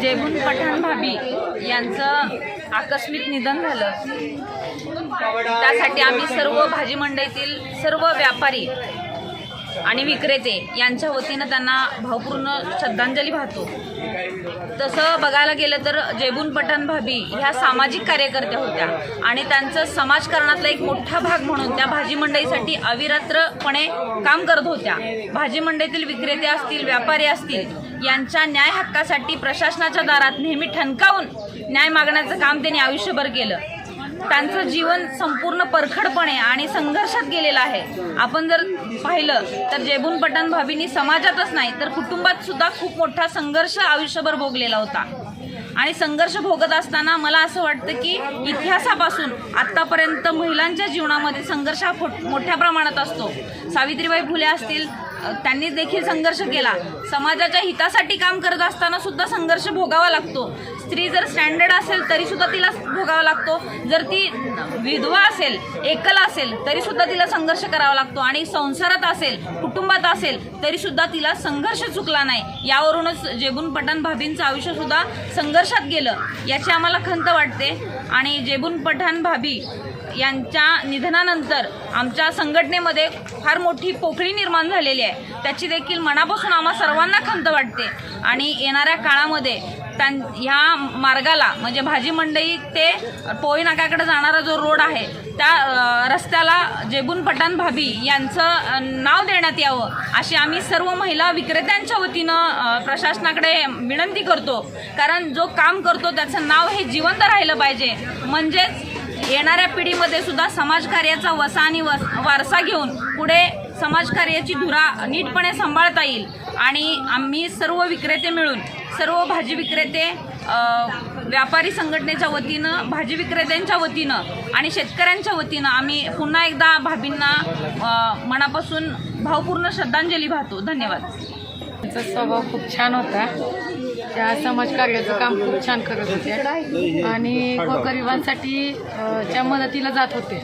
जेबून पठाण भाभी यांचं आकस्मिक निधन झालं. त्यासाठी आम्ही सर्व भाजी मंडईतील सर्व व्यापारी आणि विक्रेते यांच्या वतीनं त्यांना भावपूर्ण श्रद्धांजली वाहतो. तसं बघायला गेलं तर जेबून पठाण भाभी ह्या सामाजिक कार्यकर्त्या होत्या आणि त्यांचं समाजकारणातला एक मोठा भाग म्हणून त्या भाजी मंडईसाठी अविरत्रपणे काम करत होत्या. भाजी मंडईतील विक्रेते असतील व्यापारी असतील यांच्या न्याय हक्कासाठी प्रशासनाच्या दारात नेहमी ठणकावून न्याय मागण्याचं काम त्यांनी आयुष्यभर केलं. त्यांचं जीवन संपूर्ण परखडपणे आणि संघर्षात गेलेलं आहे. आपण जर पाहिलं तर जेबून पठाण भाभींनी समाजातच नाही तर कुटुंबात सुद्धा खूप मोठा संघर्ष आयुष्यभर भोगलेला होता. आणि संघर्ष भोगत असताना मला असं वाटतं की इतिहासापासून आत्तापर्यंत महिलांच्या जीवनामध्ये संघर्ष हा मोठ्या प्रमाणात असतो. सावित्रीबाई फुले असतील त्यांनी देखील संघर्ष केला. समाजाच्या हितासाठी काम करत असताना सुद्धा संघर्ष भोगावा लागतो. स्त्री जर स्टँडर्ड असेल तरी सुद्धा तिला भोगावा लागतो. जर ती विधवा असेल एकल असेल तरी सुद्धा तिला संघर्ष करावा लागतो. आणि संसारात असेल कुटुंबात असेल तरी सुद्धा तिला संघर्ष चुकला नाही. यावरूनच जेबून पठाण भाभींचं आयुष्य सुद्धा संघर्षात गेलं. याची आम्हाला खंत वाटते. आणि जेबून पठाण भाभी यांच्या निधनानंतर आमच्या संघटनेमध्ये फार मोठी पोकळी निर्माण झालेली आहे. त्याची देखील मनापासून आम्हा सर्वांना खंत वाटते. आणि येणाऱ्या काळामध्ये त्यां ह्या मार्गाला म्हणजे भाजी मंडई ते पोळी नाक्याकडे जाणारा जो रोड आहे त्या रस्त्याला जेबून पठाण भाभी यांचं नाव देण्यात यावं अशी आम्ही सर्व महिला विक्रेत्यांच्या वतीनं प्रशासनाकडे विनंती करतो. कारण जो काम करतो त्याचं नाव हे जिवंत राहिलं पाहिजे. म्हणजेच येणाऱ्या पिढीमध्ये सुद्धा समाजकार्याचा वसा आणि वस वारसा घेऊन पुढे समाजकार्याची धुरा नीटपणे सांभाळता येईल. आणि आम्ही सर्व विक्रेते मिळून सर्व भाजी विक्रेते व्यापारी संघटनेच्या वतीनं भाजी विक्रेत्यांच्या वतीनं आणि शेतकऱ्यांच्या वतीनं आम्ही पुन्हा एकदा भाभींना मनापासून भावपूर्ण श्रद्धांजली वाहतो. धन्यवाद. त्यांचा स्वभाव खूप छान होता. त्या समाजकार्याचं काम खूप छान करत होते. आणि गरिबांसाठी च्या मदतीला जात होते.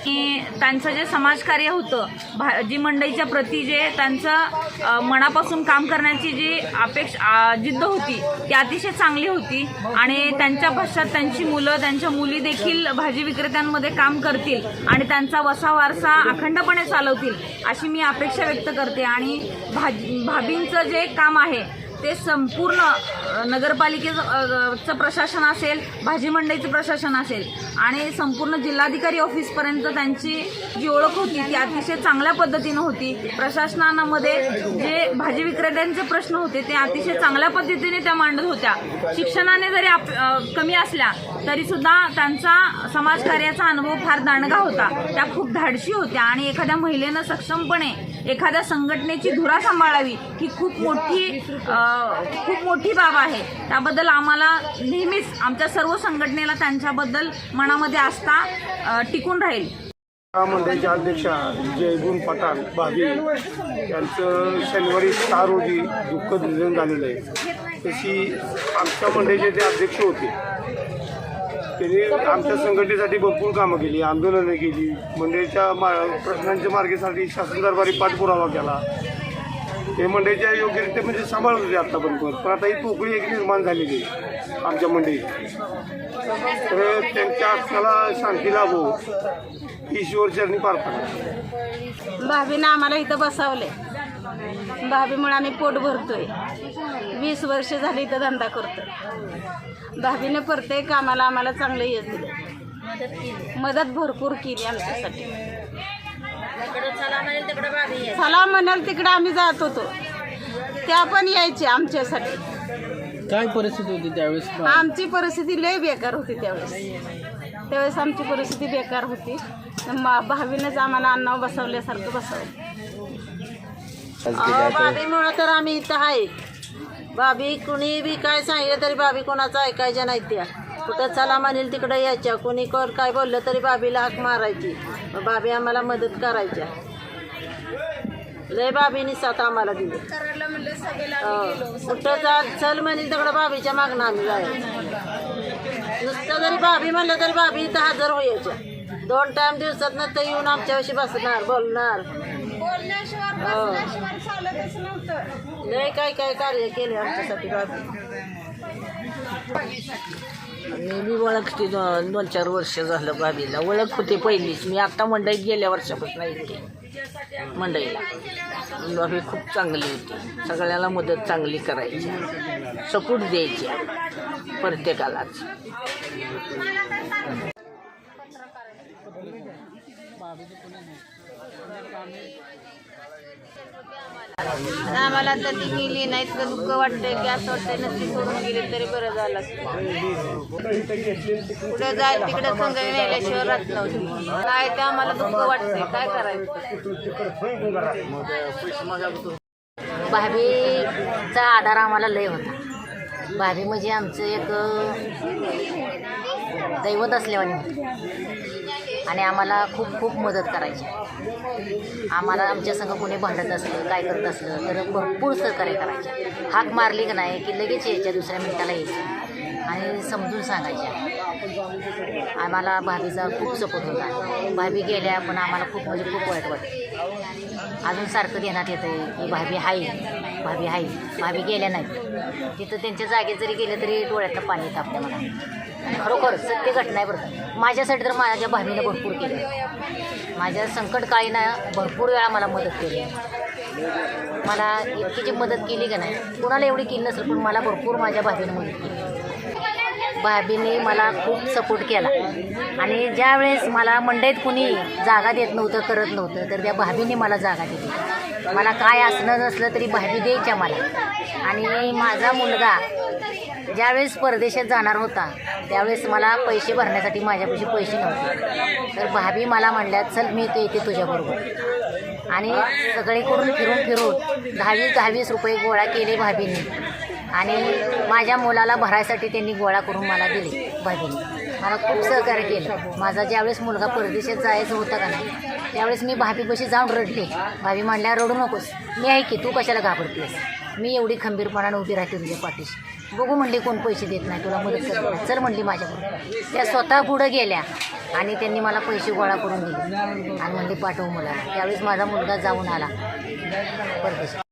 की त्यांचं जे समाजकार्य होतं भाजी मंडईच्या प्रती जे त्यांचं मनापासून काम करण्याची जी अपेक्षा जिद्द होती ती अतिशय चांगली होती. आणि त्यांच्या पश्चात त्यांची मुलं त्यांच्या मुली देखील भाजी विक्रेत्यांमध्ये काम करतील आणि त्यांचा वसा वारसा अखंडपणे चालवतील अशी मी अपेक्षा व्यक्त करते. आणि भाजी भाभींचं जे काम आहे ते संपूर्ण नगरपालिकेचं चं प्रशासन असेल भाजी मंडईचं प्रशासन असेल आणि संपूर्ण जिल्हाधिकारी ऑफिसपर्यंत त्यांची जी ओळख होती ती अतिशय चांगल्या पद्धतीनं होती. प्रशासनामध्ये जे भाजी विक्रेत्यांचे प्रश्न होते ते अतिशय चांगल्या पद्धतीने त्या मांडत होत्या. शिक्षणाने जरी आप कमी असल्या तरीसुद्धा त्यांचा समाजकार्याचा अनुभव फार दांडगा होता. त्या खूप धाडशी होत्या आणि एखाद्या महिलेनं सक्षमपणे एखाद्या संघटनेची धुरा सांभाळावी ही खूप मोठी खूप मोठी बाब आहे. त्याबद्दल आम्हाला नेहमीच आमच्या सर्व संघटनेला त्यांच्याबद्दल मनामध्ये आस्था टिकून राहील. महामंडळाच्या अध्यक्षा जयगुण पठाण भाभी यांचं शनिवारी सहा रोजी दुःखद निधन झालेलं आहे. तशी आमच्या मंडळीचे ते अध्यक्ष होते. त्यांनी आमच्या संघटनेसाठी भरपूर कामं केली आंदोलनं केली. मंडळीच्या मा प्रश्नांच्या मार्गेसाठी शासन दरबारी पाठपुरावा केला. ते मंडईच्या योग्यरित्या म्हणजे सांभाळत होते आत्तापर्यंत पण आता ही पोकळी एक निर्माण झालेली आहे आमच्या मंडईत. तर त्यांच्या आत्म्याला शांती लाभो. ईश्वर चरणी प्रार्थना भाभीनं आम्हाला इथं बसावले भाभीमुळे आम्ही पोट भरतोय. वीस वर्ष झाली इथं धंदा करतो भाभीनं प्रत्येक कामाला आम्हाला चांगलं यश दिलं मदत भरपूर केली आमच्यासाठी. चला म्हणाल तिकडे आम्ही जात होतो. त्या पण यायच्या आमच्यासाठी. काय परिस्थिती होती त्यावेळेस? आमची परिस्थिती लय बेकार होती त्यावेळेस. त्यावेळेस आमची परिस्थिती बेकार होती. म- भावीनंच आम्हाला अन्नावर बसवल्यासारखं बसवलं. भाभीमुळं तर आम्ही इथं आहे. भाभी कुणी बी काय सांगितलं तरी भाभी कोणाचं ऐकायच्या नाही त्या. कुठं चला म्हणेल तिकडं यायच्या. कुणी कोण काय बोललं तरी भाभीला हाक मारायची. भाभी आम्हाला मदत करायच्या. लय भाभीने साथ आम्हाला दिली. हो. कुठं जा चल म्हणेल तिकडं भाभीच्या मागणं आम्ही जायचं. नुसतं जरी भाभी म्हणलं तरी भाभी इथं हजर व्हायच्या. दोन टाइम दिवसात तर येऊन आमच्याविषयी बसणार बोलणार. हो. लय काय काय कार्य केले आमच्यासाठी भाभी मी बी ओळखते दोन दोन चार वर्ष झालं भाभीला ओळख होते पहिलीच. मी आता मंडईत गेल्या वर्षापासून येते मंडईला. भाभी खूप चांगली होती. सगळ्याला मदत चांगली करायची. सपोर्ट द्यायची. प्रत्येकालाच. आम्हाला तर ती गेली नाही तर दुःख वाटतंय की असं वाटतंय नसती सोडून गेली तरी बरं झालं. कुठं जाय तिकडे संघ नेल्याशिवाय राहत नव्हती. काय ते आम्हाला दुःख वाटतंय काय करायचं? भाभीचा आधार आम्हाला लय होता. भाभी म्हणजे आमचं एक दैवत असल्यावानी होतं आणि आम्हाला खूप खूप मदत करायची. आम्हाला आमच्या संग कोणी भांडत असलं काय करत असलं तर भरपूर सहकार्य करायचे. हाक मारली का नाही की लगेच यायच्या दुसऱ्या मिनिटाला यायच्या. आणि समजून सांगायच्या. आम्हाला भाभीचा खूप सपोर्ट होता. भाभी गेल्या पण आम्हाला खूप म्हणजे खूप वाईट वाटतं अजून सारखं देण्यात येतं आहे की भाभी हाय भाभी हाय. भाभी गेल्या नाहीत. तिथं त्यांच्या जागेत जरी गेलं तरी डोळ्यातलं पाणी येतं आपल्या मला. खरोखर सत्य घटना आहे बरं. माझ्यासाठी तर माझ्या भाभीनं भरपूर केलं. माझ्या संकटकाळीनं भरपूर वेळा मला मदत केली. मला इतकी जी मदत केली का नाही कुणाला एवढी केली नसेल पण मला भरपूर माझ्या भाभीनं मदत केली. भाभीने मला खूप सपोर्ट केला. आणि ज्यावेळेस मला मंडईत कुणी जागा देत नव्हतं करत नव्हतं तर त्या भाभीने मला जागा दिली. मला काय असणं नसलं तरी भाभी द्यायच्या मला. आणि माझा मुलगा ज्यावेळेस परदेशात जाणार होता त्यावेळेस मला पैसे भरण्यासाठी माझ्यापाशी पैसे नव्हते. तर भाभी मला म्हणल्या चल मी ते येते तुझ्याबरोबर. आणि सगळीकडून फिरून फिरून दहावीस दहावीस रुपये गोळा केले भाभीने आणि माझ्या मुलाला भरायसाठी त्यांनी गोळा करून मला दिली भाभीने मला खूप सहकार्य केलं. माझा ज्यावेळेस मुलगा परदेशात जायचं होता का नाही त्यावेळेस मी भाभीपाशी जाऊन रडले. भाभी म्हणल्या रडू नकोस. मी आहे की तू कशाला घाबरतेस? मी एवढी खंबीरपणानं उभी राहते तुझ्या पाठीशी. बघू म्हणली कोण पैसे देत नाही तुला मदत करत नाही चल म्हणली माझ्याकडून. त्या स्वतः पुढं गेल्या आणि त्यांनी मला पैसे गोळा करून दिले. आणि म्हणली पाठवू मुलाला त्यावेळेस माझा मुलगा जाऊन आला परदेशात.